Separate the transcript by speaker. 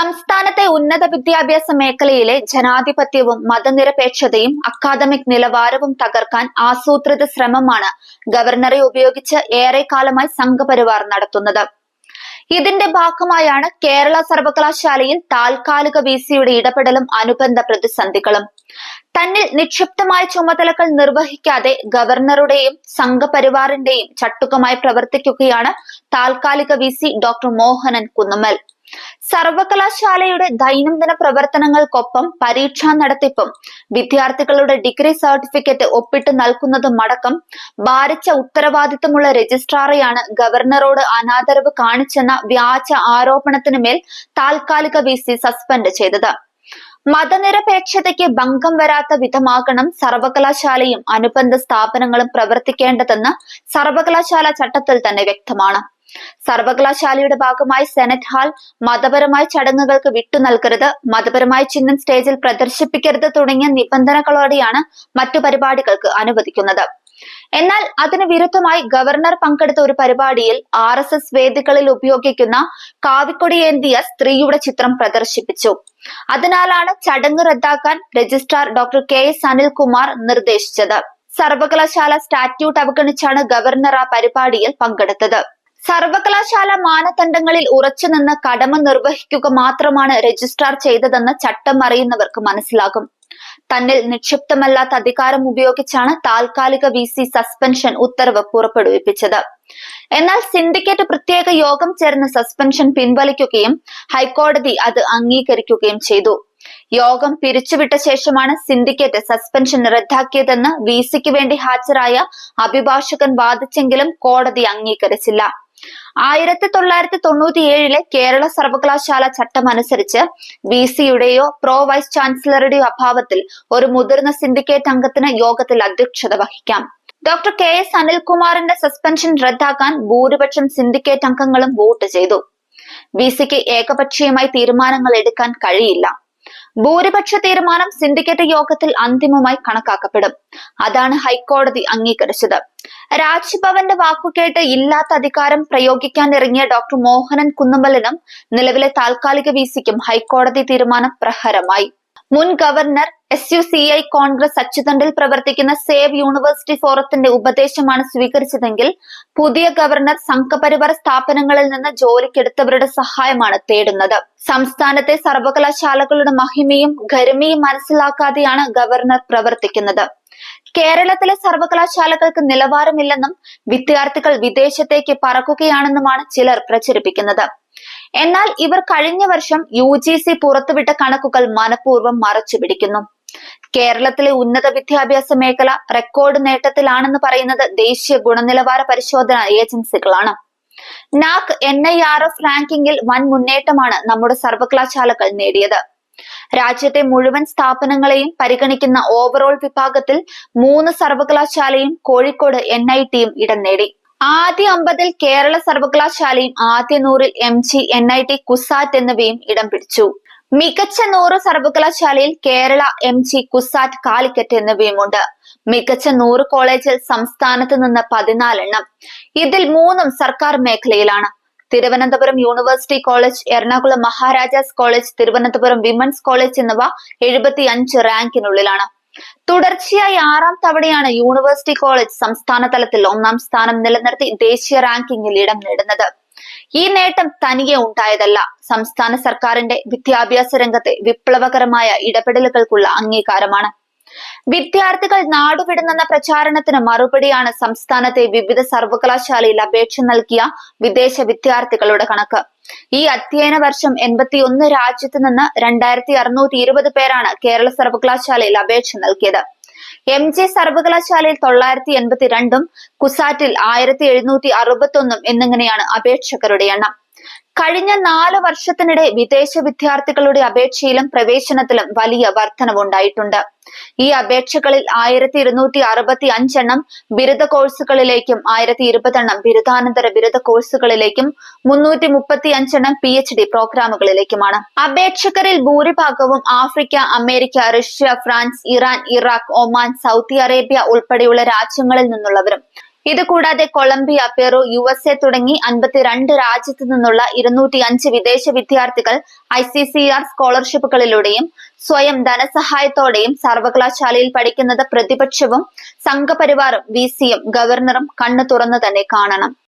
Speaker 1: സംസ്ഥാനത്തെ ഉന്നത വിദ്യാഭ്യാസ മേഖലയിലെ ജനാധിപത്യവും മതനിരപേക്ഷതയും അക്കാദമിക് നിലവാരവും തകർക്കാൻ ആസൂത്രിത ശ്രമമാണ് ഗവർണറെ ഉപയോഗിച്ച് ഏറെക്കാലമായി സംഘപരിവാർ നടത്തുന്നത്. ഇതിന്റെ ഭാഗമായാണ് കേരള സർവകലാശാലയിൽ താൽക്കാലിക വി സിയുടെ ഇടപെടലും അനുബന്ധ പ്രതിസന്ധികളും. തന്നിൽ നിക്ഷിപ്തമായ ചുമതലകൾ നിർവഹിക്കാതെ ഗവർണറുടെയും സംഘപരിവാറിന്റെയും ചട്ടുകമായി പ്രവർത്തിക്കുകയാണ് താൽക്കാലിക V C doctor Mohanan Kunnamal സർവകലാശാലയുടെ ദൈനംദിന പ്രവർത്തനങ്ങൾക്കൊപ്പം പരീക്ഷാ നടത്തിപ്പും വിദ്യാർത്ഥികളുടെ ഡിഗ്രി സർട്ടിഫിക്കറ്റ് ഒപ്പിട്ട് നൽകുന്നതും അടക്കം ഭാരിച്ച ഉത്തരവാദിത്തമുള്ള രജിസ്ട്രാറെയാണ് ഗവർണറോട് അനാദരവ് കാണിച്ചെന്ന വ്യാജ ആരോപണത്തിന് മേൽ താൽക്കാലിക വി സി സസ്പെൻഡ് ചെയ്തത്. മതനിരപേക്ഷതയ്ക്ക് ഭംഗം വരാത്ത വിധമാകണം സർവകലാശാലയും അനുബന്ധ സ്ഥാപനങ്ങളും പ്രവർത്തിക്കേണ്ടതെന്ന് സർവകലാശാല ചട്ടത്തിൽ തന്നെ വ്യക്തമാണ്. സർവകലാശാലയുടെ ഭാഗമായി സെനറ്റ് ഹാൾ മതപരമായ ചടങ്ങുകൾക്ക് വിട്ടു നൽകരുത് മതപരമായ ചിഹ്നം സ്റ്റേജിൽ പ്രദർശിപ്പിക്കരുത് തുടങ്ങിയ നിബന്ധനകളോടെയാണ് മറ്റു പരിപാടികൾക്ക് അനുവദിക്കുന്നത്. എന്നാൽ അതിന് വിരുദ്ധമായി ഗവർണർ പങ്കെടുത്ത ഒരു പരിപാടിയിൽ ആർ എസ് എസ് വേദികളിൽ ഉപയോഗിക്കുന്ന കാവിക്കൊടി ഏന്തിയ സ്ത്രീയുടെ ചിത്രം പ്രദർശിപ്പിച്ചു. അതിനാലാണ് ചടങ്ങ് റദ്ദാക്കാൻ registrar doctor K S Anilkumar നിർദ്ദേശിച്ചത്. സർവകലാശാല സ്റ്റാറ്റ്യൂട്ട് അവഗണിച്ചാണ് ഗവർണർ ആ പരിപാടിയിൽ പങ്കെടുത്തത്. സർവകലാശാല മാനദണ്ഡങ്ങളിൽ ഉറച്ചുനിന്ന് കടമ നിർവഹിക്കുക മാത്രമാണ് രജിസ്ട്രാർ ചെയ്തതെന്ന് ചട്ടം അറിയുന്നവർക്ക് മനസ്സിലാകും. തന്നിൽ നിക്ഷിപ്തമല്ലാത്ത അധികാരം ഉപയോഗിച്ചാണ് താൽക്കാലിക വി സി സസ്പെൻഷൻ ഉത്തരവ് പുറപ്പെടുവിപ്പിച്ചത്. എന്നാൽ സിൻഡിക്കേറ്റ് പ്രത്യേക യോഗം ചേർന്ന് സസ്പെൻഷൻ പിൻവലിക്കുകയും ഹൈക്കോടതി അത് അംഗീകരിക്കുകയും ചെയ്തു. യോഗം പിരിച്ചുവിട്ട ശേഷമാണ് സിൻഡിക്കേറ്റ് സസ്പെൻഷൻ റദ്ദാക്കിയതെന്ന് വി സിക്ക് വേണ്ടി ഹാജരായ അഭിഭാഷകൻ വാദിച്ചെങ്കിലും കോടതി അംഗീകരിച്ചില്ല. ആയിരത്തി തൊള്ളായിരത്തി തൊണ്ണൂറ്റി ഏഴിലെ കേരള സർവകലാശാല ചട്ടം അനുസരിച്ച് വി സിയുടെയോ പ്രോ വൈസ് ചാൻസലറുടെയോ അഭാവത്തിൽ ഒരു മുതിർന്ന സിൻഡിക്കേറ്റ് അംഗത്തിന് യോഗത്തിൽ അധ്യക്ഷത വഹിക്കാം. ഡോക്ടർ കെ എസ് അനിൽകുമാറിന്റെ സസ്പെൻഷൻ റദ്ദാക്കാൻ ഭൂരിപക്ഷം സിൻഡിക്കേറ്റ് അംഗങ്ങളും വോട്ട് ചെയ്തു. വി സിക്ക് ഏകപക്ഷീയമായി തീരുമാനങ്ങൾ എടുക്കാൻ കഴിയില്ല. ഭൂരിപക്ഷ തീരുമാനം സിൻഡിക്കേറ്റ് യോഗത്തിൽ അന്തിമമായി കണക്കാക്കപ്പെടും. അതാണ് ഹൈക്കോടതി അംഗീകരിച്ചത്. രാജ്ഭവന്റെ വാക്കുകേട്ട് ഇല്ലാത്ത അധികാരം പ്രയോഗിക്കാൻ ഇറങ്ങിയ ഡോക്ടർ മോഹനൻ കുന്നുമ്പലിനും നിലവിലെ താൽക്കാലിക വി സിക്കും ഹൈക്കോടതി തീരുമാനം പ്രഹരമായി. മുൻ governor S U C I Congress അച്ചുതണ്ടിൽ പ്രവർത്തിക്കുന്ന സേവ് യൂണിവേഴ്സിറ്റി ഫോറത്തിന്റെ ഉപദേശമാണ് സ്വീകരിച്ചതെങ്കിൽ പുതിയ ഗവർണർ സംഘപരിവാർ സ്ഥാപനങ്ങളിൽ നിന്ന് ജോലിക്കെടുത്തവരുടെ സഹായമാണ് തേടുന്നത്. സംസ്ഥാനത്തെ സർവകലാശാലകളുടെ മഹിമയും ഗരിമയും മനസ്സിലാക്കാതെയാണ് ഗവർണർ പ്രവർത്തിക്കുന്നത്. കേരളത്തിലെ സർവകലാശാലകൾക്ക് നിലവാരമില്ലെന്നും വിദ്യാർത്ഥികൾ വിദേശത്തേക്ക് പറക്കുകയാണെന്നുമാണ് ചിലർ പ്രചരിപ്പിക്കുന്നത്. എന്നാൽ ഇവർ കഴിഞ്ഞ വർഷം യു ജി സി പുറത്തുവിട്ട കണക്കുകൾ മനഃപൂർവം മറച്ചുപിടിക്കുന്നു. കേരളത്തിലെ ഉന്നത വിദ്യാഭ്യാസ മേഖല റെക്കോർഡ് നേട്ടത്തിലാണെന്ന് പറയുന്നത് ദേശീയ ഗുണനിലവാര പരിശോധന ഏജൻസികളാണ്. NAAC N I R F റാങ്കിങ്ങിൽ വൻ മുന്നേറ്റമാണ് നമ്മുടെ സർവകലാശാലകൾ നേടിയത്. രാജ്യത്തെ മുഴുവൻ സ്ഥാപനങ്ങളെയും പരിഗണിക്കുന്ന ഓവറോൾ വിഭാഗത്തിൽ മൂന്ന് സർവകലാശാലയും കോഴിക്കോട് എൻ ഐ ടിയും ഇടം നേടി. ആദ്യ അമ്പതിൽ കേരള സർവകലാശാലയും ആദ്യ നൂറിൽ M G N I T CUSAT എന്നിവയും ഇടം പിടിച്ചു. മികച്ച നൂറ് സർവകലാശാലയിൽ Kerala M G CUSAT Calicut എന്നിവയുമുണ്ട്. മികച്ച നൂറ് കോളേജിൽ സംസ്ഥാനത്ത് നിന്ന് പതിനാലെണ്ണം. ഇതിൽ മൂന്നും സർക്കാർ മേഖലയിലാണ്. Thiruvananthapuram university college Ernakulam Maharajas college Thiruvananthapuram women's college എന്നിവ എഴുപത്തി അഞ്ച് റാങ്കിനുള്ളിലാണ്. തുടർച്ചയായി ആറാം തവണയാണ് യൂണിവേഴ്സിറ്റി കോളേജ് സംസ്ഥാന തലത്തിൽ ഒന്നാം സ്ഥാനം നിലനിർത്തി ദേശീയ റാങ്കിങ്ങിൽ ഇടം നേടുന്നത്. ഈ നേട്ടം തനിയെ ഉണ്ടായതല്ല. സംസ്ഥാന സർക്കാരിന്റെ വിദ്യാഭ്യാസ രംഗത്തെ വിപ്ലവകരമായ ഇടപെടലുകൾക്കുള്ള അംഗീകാരമാണ്. വിദ്യാർത്ഥികൾ നാടുവിടുന്നെന്ന പ്രചാരണത്തിന് മറുപടിയാണ് സംസ്ഥാനത്തെ വിവിധ സർവകലാശാലയിൽ അപേക്ഷ നൽകിയ വിദേശ വിദ്യാർത്ഥികളുടെ കണക്ക്. ഈ അധ്യയന വർഷം എൺപത്തിയൊന്ന് രാജ്യത്ത് നിന്ന് രണ്ടായിരത്തി അറുന്നൂറ്റി ഇരുപത് പേരാണ് കേരള സർവകലാശാലയിൽ അപേക്ഷ നൽകിയത്. എം ജെ സർവകലാശാലയിൽ തൊള്ളായിരത്തി എൺപത്തി രണ്ടും കുസാറ്റിൽ ആയിരത്തി എഴുന്നൂറ്റി അറുപത്തി ഒന്നും എന്നിങ്ങനെയാണ് അപേക്ഷകരുടെ എണ്ണം. കഴിഞ്ഞ നാല് വർഷത്തിനിടെ വിദേശ വിദ്യാർത്ഥികളുടെ അപേക്ഷയിലും പ്രവേശനത്തിലും വലിയ വർധനവുണ്ടായിട്ടുണ്ട്. ഈ അപേക്ഷകളിൽ ആയിരത്തി ഇരുന്നൂറ്റി അറുപത്തി അഞ്ചെണ്ണം ബിരുദ കോഴ്സുകളിലേക്കും ആയിരത്തി ഇരുപതെണ്ണം ബിരുദാനന്തര ബിരുദ കോഴ്സുകളിലേക്കും മുന്നൂറ്റി മുപ്പത്തി അഞ്ചെണ്ണം പി എച്ച് ഡി പ്രോഗ്രാമുകളിലേക്കുമാണ്. അപേക്ഷകരിൽ ഭൂരിഭാഗവും Africa America Russia France Iran Iraq Oman Saudi Arabia ഉൾപ്പെടെയുള്ള രാജ്യങ്ങളിൽ നിന്നുള്ളവരും ഇതുകൂടാതെ Colombia Peru U S A തുടങ്ങി അൻപത്തിരണ്ട് രാജ്യത്തു നിന്നുള്ള ഇരുന്നൂറ്റി അഞ്ച് വിദേശ വിദ്യാർത്ഥികൾ ഐ സി സി ആർ സ്കോളർഷിപ്പുകളിലൂടെയും സ്വയം ധനസഹായത്തോടെയും സർവകലാശാലയിൽ പഠിക്കുന്നത് പ്രതിപക്ഷവും സംഘപരിവാറും വി സിയും ഗവർണറും കണ്ണു തുറന്നു തന്നെ കാണണം.